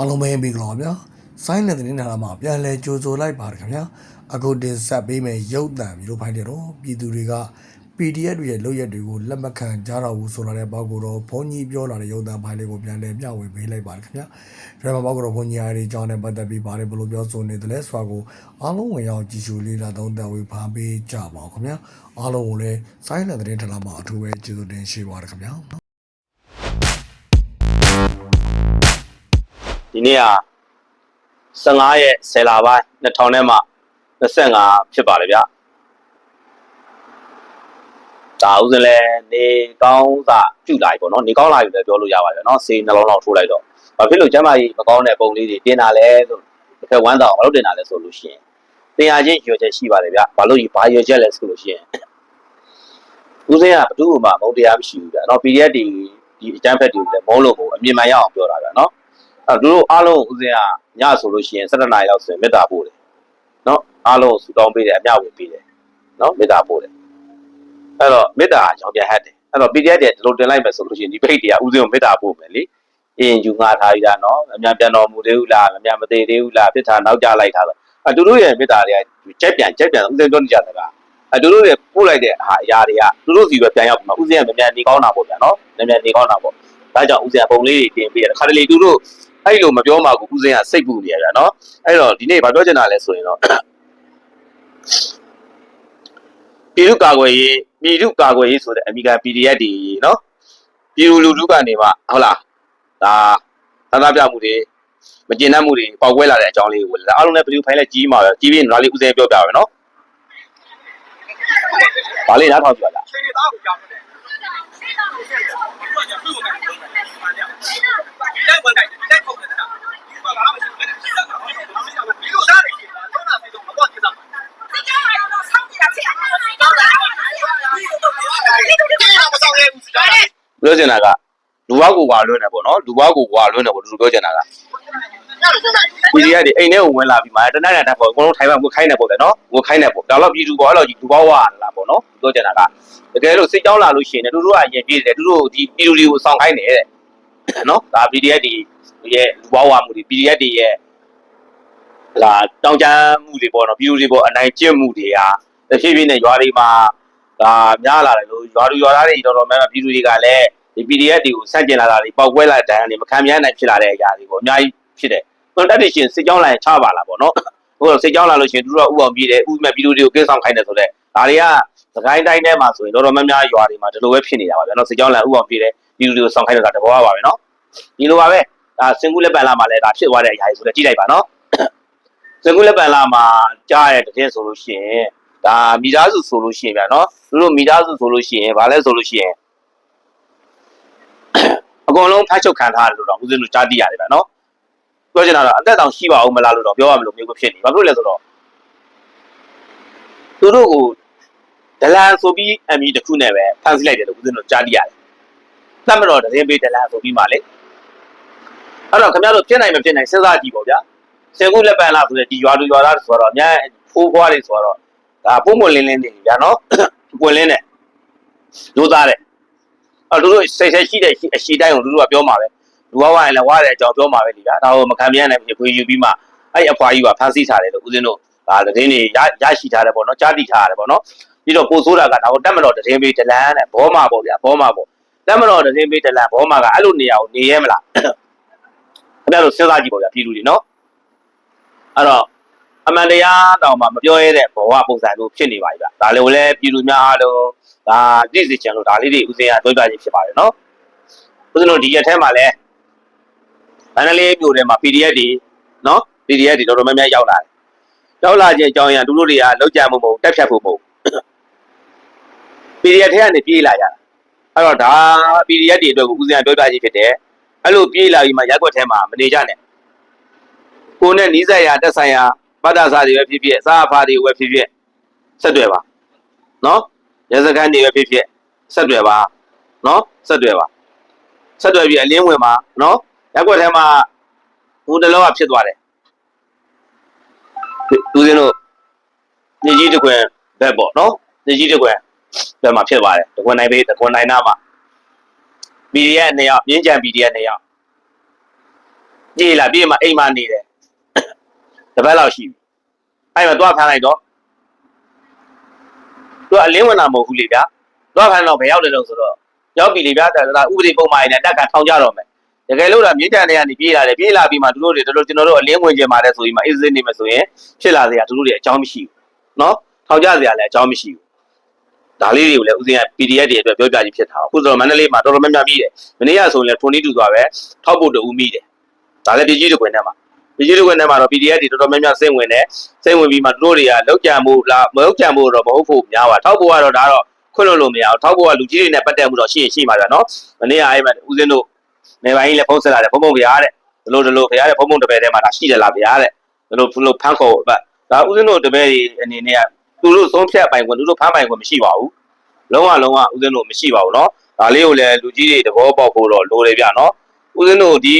အားလုံးပဲပြီးကြပါဗျာဆိုင်းတဲ့တင်ထားတာမှာပြန်လဲကြိုဆိုလိုက်ပါတယ်ခင်ဗျာအခုတင်ဆက်ပေးမယ်ရုပ်သံမျိုးတို့ဖိုင်တယ်တော့ပြည်သူတွေက PDF တွေရဲ့လုပ်ရက်တွေကိုလက်မခံကြတော့ဘူးဆိုတဲ့ဘောက်ကိုတော့ဘုန်းကြီးပြောလာတဲ့ရုပ်သံဖိုင်လေးကိုပြန်လဲမျှဝေပေးလိုက်ပါတယ်ခင်ဗျာဒါမှဘောက်ကိုတော့ဘုန်းကြီးအားတွေအကြောင်းနဲ့ပတ်သက်ပြီးပါတယ်ဘယ်လိုပြောဆိုနေတယ်လဲဆိုတာကိုအားလုံးဝင်ရောက်ကြည့်ရှုလေးလာသုံးသပ်ဝေဖန်ပေးကြပါဦးခင်ဗျာအားလုံးကိုလည်းဆိုင်းတဲ့တင်ထားတာမှာအထူးပဲကျေးဇူးတင်ရှိပါတယ်ခင်ဗျာ ဒီနေ့က15ရက်10လပိုင်း2000နဲ့မှ25ဖြစ်ပါတယ်ဗျဒါဥစဉ်လဲနေကောင်းစာပြုတ်လာပြီပေါ့နော်နေကောင်းလာပြီလည်းပြောလို့ရပါတယ်နော်စေးနှလုံးလောက်ထိုးလိုက်တော့ဘာဖြစ်လို့ကျမကြီးမကောင်းတဲ့ပုံလေးတွေတင်တာလဲလို့တစ်ခါဝမ်းတော့ဘာလို့တင်တာလဲဆိုလို့ရှိရင်တင်ရချင်းရွယ်ချက်ရှိပါတယ်ဗျဘာလို့ဒီဘာရွယ်ချက်လဲဆိုလို့ရှိရင်ဥစဉ်ကဘသူ့မှာမုံတရားမရှိဘူးဗျနော် PDF တွေဒီအကျန်းဖက်တွေကိုလည်းမုံလို့ကိုအမြင်မှန်ရအောင်ပြောတာဗျနော် အဲ့တော့သူတို့အားလုံးဦးစင်းကညဆိုလို့ရှိရင်7နာရီလောက်ဆိုရင်မေတ္တာပို့တယ်နော်အားလုံးကိုဆူတောင်းပေးတယ်အမျှဝေပေးတယ်နော်မေတ္တာပို့တယ်အဲ့တော့မေတ္တာကြောင့်ပြဟတ်တယ်အဲ့တော့ PDF တွေဒီလိုတင်လိုက်မယ်ဆိုလို့ရှိရင်ဒီဖိတ်တွေကဦးစင်းကိုမေတ္တာပို့မယ်လေအင်းယူငါထားရတာနော်အများပြန်တော်မူသေးဘူးလားအများမသေးသေးဘူးလားဖြစ်တာနောက်ကျလိုက်တာဆိုအဲ့သူတို့ရဲ့မေတ္တာတွေကကြက်ပြန်ကြက်ပြန်ဦးစင်းပြောနေကြတယ်ကအဲ့သူတို့တွေပို့လိုက်တဲ့ဟာအရာတွေကသူတို့စီပဲပြန်ရောက်မှာဦးစင်းကမြန်မြန်နေကောင်းတာပေါ့ဗျာနော်မြန်မြန်နေကောင်းတာပေါ့ဒါကြောင့်ဦးစင်းကပုံလေးတွေတင်ပေးတယ်ခါတလေသူတို့ အဲ့လိုမပြောမှကိုဦးစင်းကစိတ်ပူနေရတာနော်အဲ့တော့ဒီနေ့ဘာပြောချင်တာလဲဆိုရင်တော့ပြည်သူကာကွယ်ရေးပြည်သူကာကွယ်ရေးဆိုတဲ့အမိက PDF တွေနော်ပြည်သူလူထုကနေမှဟုတ်လားဒါသတ်သပြမှုတွေမကျင်တတ်မှုတွေပေါက်ကွဲလာတဲ့အကြောင်းလေးကိုအားလုံးလည်းပြည်သူဖိုင်လည်းကြီးမှာပဲကြီးပြီးနားလေးဦးစင်းပြောပြပါမယ်နော်ဘာလေးနားထောင်ကြပါလားဒီလိုက်ဝင်ကြ ပြောချင်တာကလူဘွားကိုကွာလွန်းတယ်ပေါ့နော်လူဘွားကိုကွာလွန်းတယ်ပေါ့သူပြောချင်တာကဒီရက်ဒီအိမ်ထဲကိုဝင်လာပြီးမှတနက်နေ့တက်ပေါ့အကုန်လုံးထိုင်မှကိုခိုင်းနေပေါ့လေနော်ကိုခိုင်းနေပေါ့ဒါတော့ပြည်သူပေါ်အဲ့လိုကြီးလူဘွားဝါလာပေါ့နော်ပြောချင်တာကတကယ်လို့စိတ်ကြောက်လာလို့ရှိရင်တို့တို့ကယဉ်ကျေးတယ်တို့တို့ဒီပြည်သူတွေကိုစောင့်ခိုင်းတယ်တဲ့နော်ဒါ PDF ဒီရဲ့လူဘွားဝါမှုတွေ PDF တွေရဲ့လာတောင်းကြမ်းမှုတွေပေါ့နော်ပြည်သူတွေပေါ့အနိုင်ကျင့်မှုတွေဟာတဖြည်းဖြည်းနဲ့ရွာတွေမှာ ဒါများလာတယ်လို့ရွာလူရွာသားတွေတော်တော်များများပြည်သူတွေကလည်းဒီ PDF တွေကိုစန့်ကျင်လာတာတွေပောက်ကွဲလာတဲ့တိုင်းကနေမခံမြန်းနိုင်ဖြစ်လာတဲ့အရာတွေပေါ့အများကြီးဖြစ်တယ်ဆိုတော့တက်တရှင်စစ်ကြောင်းလာရင်ချပါလာပေါ့နော်ဟိုစစ်ကြောင်းလာလို့ရှိရင်သူတို့ကဥအောင်ပြေးတယ်ဥမဲ့ဗီဒီယိုတွေကိုကင်းဆောင်ခိုင်းတယ်ဆိုတော့ဒါတွေကသခိုင်းတိုင်းထဲမှာဆိုရင်တော်တော်များများရွာတွေမှာဒီလိုပဲဖြစ်နေတာပါဗျာနော်စစ်ကြောင်းလာဥအောင်ပြေးတယ်ဗီဒီယိုတွေကိုဆောင်ခိုင်းတာတဘောပါပဲနော်ဒီလိုပါပဲဒါစင်ကူလက်ပန်လာမှာလည်းဒါဖြစ်သွားတဲ့အရာကြီးဆိုတော့ကြည့်လိုက်ပါနော်စင်ကူလက်ပန်လာမှာကြားရတဲ့တဲ့ဆိုလို့ရှိရင် ဒါမိသားစုဆိုလို့ရှိရင်ဗျာနော်သူတို့မိသားစုဆိုလို့ရှိရင်ဗာလဲဆိုလို့ရှိရင်အကုန်လုံးဖတ်ချုပ်ခံထားတယ်လို့တော့ဦးဇင်းတို့ကြားသိရတယ်ဗျာနော်ပြောချင်တာတော့အသက်တောင်ရှိပါဦးမလားလို့တော့ပြောရမလို့မျိုးကိုဖြစ်နေဘာဖြစ်လို့လဲဆိုတော့သူတို့ကိုဒလန်ဆိုပြီးအမီတစ်ခုနဲ့ပဲဖန်ဆီးလိုက်တယ်လို့ဦးဇင်းတို့ကြားသိရတယ်။သတ်မတော်တရင်ပေးဒလန်ဆိုပြီးမှလေအဲ့တော့ခင်ဗျားတို့ဖြစ်နိုင်မဖြစ်နိုင်စဉ်းစားကြည့်ပေါ့ဗျာ။ဆယ်ခုလက်ပံလာဆိုတဲ့ဒီရွာလူရွာသားဆိုတော့အများဖိုးဖွားတွေဆိုတော့ ဒါပုံမလင်းလင်းနေပြီဗျာနော်။ပွင့်လင်းတယ်။လို့သားတယ်။အဲ့တို့တို့စိတ်ဆက်ရှိတဲ့အရှိတိုင်းကိုတို့တို့ကပြောမှာပဲ။လူဝဝရင်လည်းဝါတဲ့အကြောင်းပြောမှာပဲဒီကဒါကိုမခံပြန်နိုင်ဘူးခွေယူပြီးမှအဲ့အဖွားကြီးကဖမ်းဆီးထားတယ်လို့ဦးဇင်းတို့ဒါသတင်းတွေရရရှိထားတယ်ပေါ့နော်ကြားသိထားရတယ်ပေါ့နော်ပြီးတော့ပို့ဆိုးတာကဒါကိုတက်မတော်သတင်းပေးဒလန်တဲ့ဘောမာပေါ့ဗျာဘောမာပေါ့တက်မတော်သတင်းပေးဒလန်ဘောမာကအဲ့လိုနေရာကိုနေရဲမလားခင်ဗျားတို့စဉ်းစားကြည့်ပေါ့ဗျာပြည်သူတွေနော်အဲ့တော့ အမှန်တရားတောင်မှမပြောရတဲ့ဘဝပုံစံမျိုးဖြစ်နေပါပြီဗျာဒါလည်းလည်းပြည်သူများအားလုံးဒါသိစေချင်လို့ဒါလေးတွေဦးဇင်းကပြောပြခြင်းဖြစ်ပါတယ်နော်ဦးဇင်းတို့ဒီရက်ထဲမှာလည်းမန္တလေးမြို့ထဲမှာ PDF တွေနော် PDF တွေတော်တော်များများရောက်လာတယ်။ရောက်လာခြင်းအကြောင်းအရာသူတို့တွေကလောက်ကြမှုမဟုတ်တက်ဖြတ်ဖို့မဟုတ် PDF ထဲကနေပြေးလာကြတာ။အဲ့တော့ဒါ PDF တွေအတွက်ကိုဦးစင်ကပြောပြခြင်းဖြစ်တယ်။အဲ့လိုပြေးလာပြီးမှရက်ွက်ထဲမှာမနေကြနဲ့။ကိုယ်နဲ့နီးစပ်ရာတက်ဆိုင်ရာ ပတ်တာစာတွေပဲဖြစ်ဖြစ်အစားအဖားတွေပဲဖြစ်ဖြစ်ဆက်တွေ့ပါ။နော်ရစကန်တွေပဲဖြစ်ဖြစ်ဆက်တွေ့ပါ။နော်ဆက်တွေ့ပါ။ဆက်တွေ့ပြီးအလင်းဝင်ပါနော်ရက်ွက်ထဲမှာဟိုတလောကဖြစ်သွားတယ်သူစင်းတို့နေကြီးတကွင်ဘက်ပေါ့နော်နေကြီးတကွင်ဘက်မှာဖြစ်သွားတယ်တကွင်နိုင်ပေးတကွင်နိုင်နာမှာ PDF နှစ်ယောက်မြင်းကြံ PDF နှစ်ယောက်ပြေးလာပြေးမှအိမ်မှာနေတယ်တ ပတ်လောက်ရှိပြီအဲ့မှာသွားဖမ်းလိုက်တော့သူကအလင်းဝင်တာမဟုတ်ဘူးလေဗျာသွားဖမ်းတော့ဘယ်ရောက်တယ်လို့ဆိုတော့ရောက်ပြီလေဗျာဒါဥပဒေပုံမှန်နဲ့တက်ကထောင်ကြတော့မယ်တကယ်လို့ဒါမြေတန်တွေကနေပြေးလာတယ်ပြေးလာပြီးမှသူတို့တွေတော်တော်ကျွန်တော်တို့အလင်းဝင်ကြမှာတဲ့ဆိုပြီးမှအေးစင်းနေမယ်ဆိုရင်ဖြစ်လာစရာသူတို့တွေအကြောင်းမရှိဘူးနော်ထောင်ကြစရာလည်းအကြောင်းမရှိဘူးဒါလေးတွေကိုလည်းဦးစင်းက PDF တွေအတွက်ပြောပြကြီးဖြစ်တာအခုဆိုတော့မန္တလေးမှာတော်တော်များများပြီးတယ်မနေ့ကဆိုရင်လည်းထုံနီးတူသွားပဲထောက်ဖို့တူမိတယ်ဒါလည်းပြည်ကြီးတွေခွင်ထဲမှာ ရေးလူခွင့်ထဲမှာတော့ PDF တွေတော်တော်များများစိတ်ဝင်တယ်စိတ်ဝင်ပြီးမှတို့တွေကလောက်ကြံမှုလားမလောက်ကြံမှုတော့မဟုတ်ဖို့များပါထောက်ဖို့ကတော့ဒါတော့ခွင့်လို့လို့မရအောင်ထောက်ဖို့ကလူကြီးတွေနဲ့ပတ်သက်မှုတော့ရှိရင်ရှိပါဗျာနော်မနေ့ကအဲ့မှာဦးစင်းတို့နေပိုင်းကြီးလည်းဖုံးဆက်လာတယ်ဘုံဘုံဗျာတဲ့ဘလို့တို့ဗျာတဲ့ဘုံဘုံတပည့်ထဲမှာဒါရှိတယ်လားဗျာတဲ့ဘလို့ဘလို့ဖန်ခေါ်ပတ်ဒါဦးစင်းတို့တပည့်တွေအနေနဲ့ကသူတို့သုံးဖြတ်ပိုင်ခွင့်သူတို့ဖမ်းပိုင်ခွင့်မရှိပါဘူးလုံးဝလုံးဝဦးစင်းတို့မရှိပါဘူးနော်ဒါလေးကိုလည်းလူကြီးတွေသဘောပေါက်ဖို့တော့လိုတယ်ဗျာနော်ဦးစင်းတို့ဒီ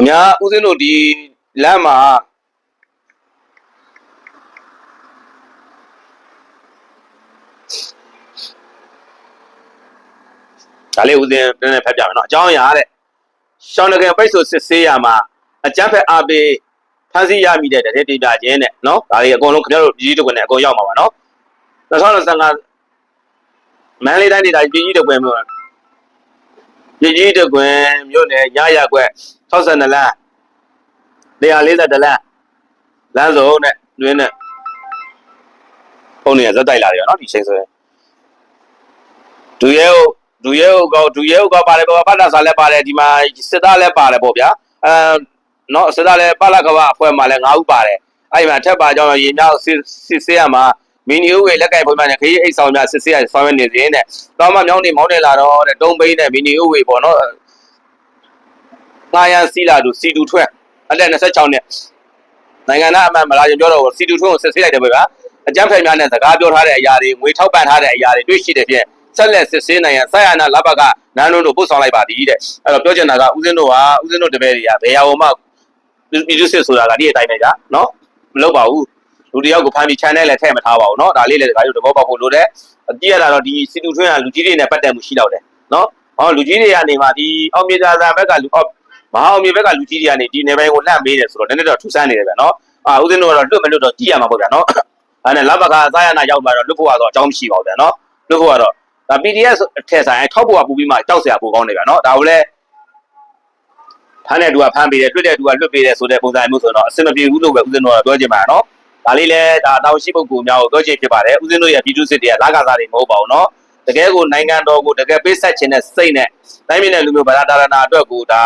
အများဦးစင်းတို့ဒီလမ်းမှာဒါလေးဦးစင်းနည်းနည်းဖတ်ပြမယ်နော်အကြောင်းအရာတဲ့ရှောင်းတကန်ပိတ်ဆိုစစ်ဆေးရမှာအကြမ်းဖက်အားပေးဖမ်းဆီးရမိတဲ့တရေတိတာချင်းနဲ့နော်ဒါတွေအကုန်လုံးခင်ဗျားတို့ပြည်ကြီးတကွနဲ့အကုန်ရောက်မှာပါနော်2025မန္တလေးတိုင်းဒေသကြီးပြည်ကြီးတကွမျိုး ရကြီးတကွင်မြို့နယ်ရရကွက်62လမ်း140လမ်းလမ်းစုံနဲ့တွင်းနဲ့ဖုန်းတွေကဇက်တိုက်လာတယ်နော်ဒီချိန်ဆိုရင်ဒူရဲဟုတ်ဒူရဲဟုတ်ကောဒူရဲဟုတ်ကောပါတယ်ပေါ့ပတ်တာစာလည်းပါတယ်ဒီမှာစစ်သားလည်းပါတယ်ပေါ့ဗျာအဲနော်စစ်သားလည်းပလကဘာအဖွဲ့မှာလည်း၅ဦးပါတယ်အဲ့ဒီမှာထက်ပါကြောင့်ရေမြောက်စစ်စစ်ဆေးရမှာ မီနီယိုဝေလက်ကိုက်ဖွင့်မှနဲ့ခရီးအိတ်ဆောင်များစစ်ဆေးရဆောင်ရွက်နေစဉ်တဲ့တော့မှမြောင်းနေမောင်းနေလာတော့တဲ့တုံးဘိန်းနဲ့မီနီယိုဝေပေါ့နော်ငါရန်စီလာသူစီတူထွက်အလက်26နဲ့နိုင်ငံသားအမှန်မလားကျွန်ပြောတော့စီတူထွန်းကိုစစ်ဆေးလိုက်တယ်ပဲဗျာအကြမ်းဖက်များနဲ့စကားပြောထားတဲ့အရာတွေငွေထောက်ပံ့ထားတဲ့အရာတွေတွေ့ရှိတဲ့ဖြင့်ဆက်လက်စစ်ဆေးနိုင်ရန်ဆက်ရနာလဘကနန်းလုံးတို့ပို့ဆောင်လိုက်ပါသည်တဲ့အဲ့တော့ပြောချင်တာကဦးစင်းတို့ဟာဦးစင်းတို့တပည့်တွေကဘယ်ဟာမှပြည်သူစစ်ဆိုတာကဒီအတိုင်းပဲကြာနော်မလုပ်ပါဘူး လူတယောက်ကိုဖမ်းပြီး channel လည်းထည့်မထားပါဘူးเนาะဒါလေးလည်းဒါတို့တဘောပေါက်ဖို့လိုတယ်အကြည့်ရတာတော့ဒီစီတူထွန်းကလူကြီးတွေနဲ့ပတ်သက်မှုရှိတော့တယ်เนาะဟောလူကြီးတွေကနေမှဒီအောင်မြေသာသာဘက်ကလူအော့မဟာအောင်မြေဘက်ကလူကြီးတွေကနေဒီနယ်ပိုင်းကိုလှမ်းပေးတယ်ဆိုတော့နည်းနည်းတော့ထူဆန်းနေတယ်ဗျာเนาะအာဦးစင်းတို့ကတော့လွတ်မလွတ်တော့ကြည့်ရမှာပေါ့ဗျာเนาะအဲ့နဲ့လဘကသာယနာရောက်လာတော့လွတ်ဖို့ကတော့အကြောင်းမရှိပါဘူးဗျာเนาะလွတ်ဖို့ကတော့ဒါ PDF ထည့်ဆိုင်ထောက်ဖို့ကပူပြီးမှကြောက်စရာပိုကောင်းနေဗျာเนาะဒါကိုလည်းဖမ်းတဲ့သူကဖမ်းပေးတယ်လွတ်တဲ့သူကလွတ်ပေးတယ်ဆိုတဲ့ပုံစံမျိုးဆိုတော့အဆင်မပြေဘူးလို့ပဲဦးစင်းတို့ကပြောချင်ပါเนาะ ဒါလေးလဲဒါတောင်ရှိပုဂ္ဂိုလ်များကိုပြောချင်ဖြစ်ပါတယ်ဦးစင်းတို့ရဲ့ပြည်သူစစ်တွေကလာကစားတွေမဟုတ်ပါဘူးเนาะတကယ်ကိုနိုင်ငံတော်ကိုတကယ်ပေးဆက်ခြင်းနဲ့စိတ်နဲ့တိုင်းပြည်နဲ့လူမျိုးဗလာတာရနာအတွက်ကိုဒါ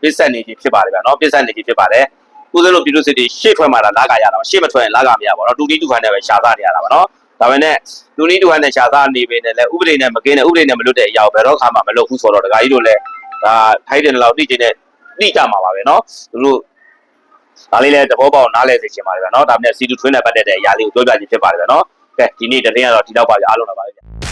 ပေးဆက်နေခြင်းဖြစ်ပါတယ်ဗျာเนาะပေးဆက်နေခြင်းဖြစ်ပါတယ်ဦးစင်းတို့ပြည်သူစစ်တွေရှေ့ထွက်မှာလာကရတာပါရှေ့မထွက်ရင်လာကမရပါဘူးเนาะတူတီတူခံနဲ့ပဲရှာစားနေရတာပါเนาะဒါပေမဲ့လူနည်းတူဟန်နဲ့ရှာစားနေပေနဲ့လည်းဥပဒေနဲ့မကင်းတဲ့ဥပဒေနဲ့မလွတ်တဲ့အရာကိုဘယ်တော့ခါမှမလုပ်ဘူးဆိုတော့ဒကာကြီးတို့လည်းဒါထိုက်တယ်လို့သိချင်တဲ့သိကြမှာပါပဲเนาะသူတို့ ဒါလေးလည်းသဘောပေါက်နားလည်သိချင်ပါတယ်ဗျာနော်ဒါနဲ့ C2 twin နဲ့ပတ်သက်တဲ့အရာလေးကိုပြောပြခြင်းဖြစ်ပါတယ်ဗျာနော်ကဲဒီနေ့တနေ့ကတော့ဒီလောက်ပါပြီအားလုံးပါပါဗျာ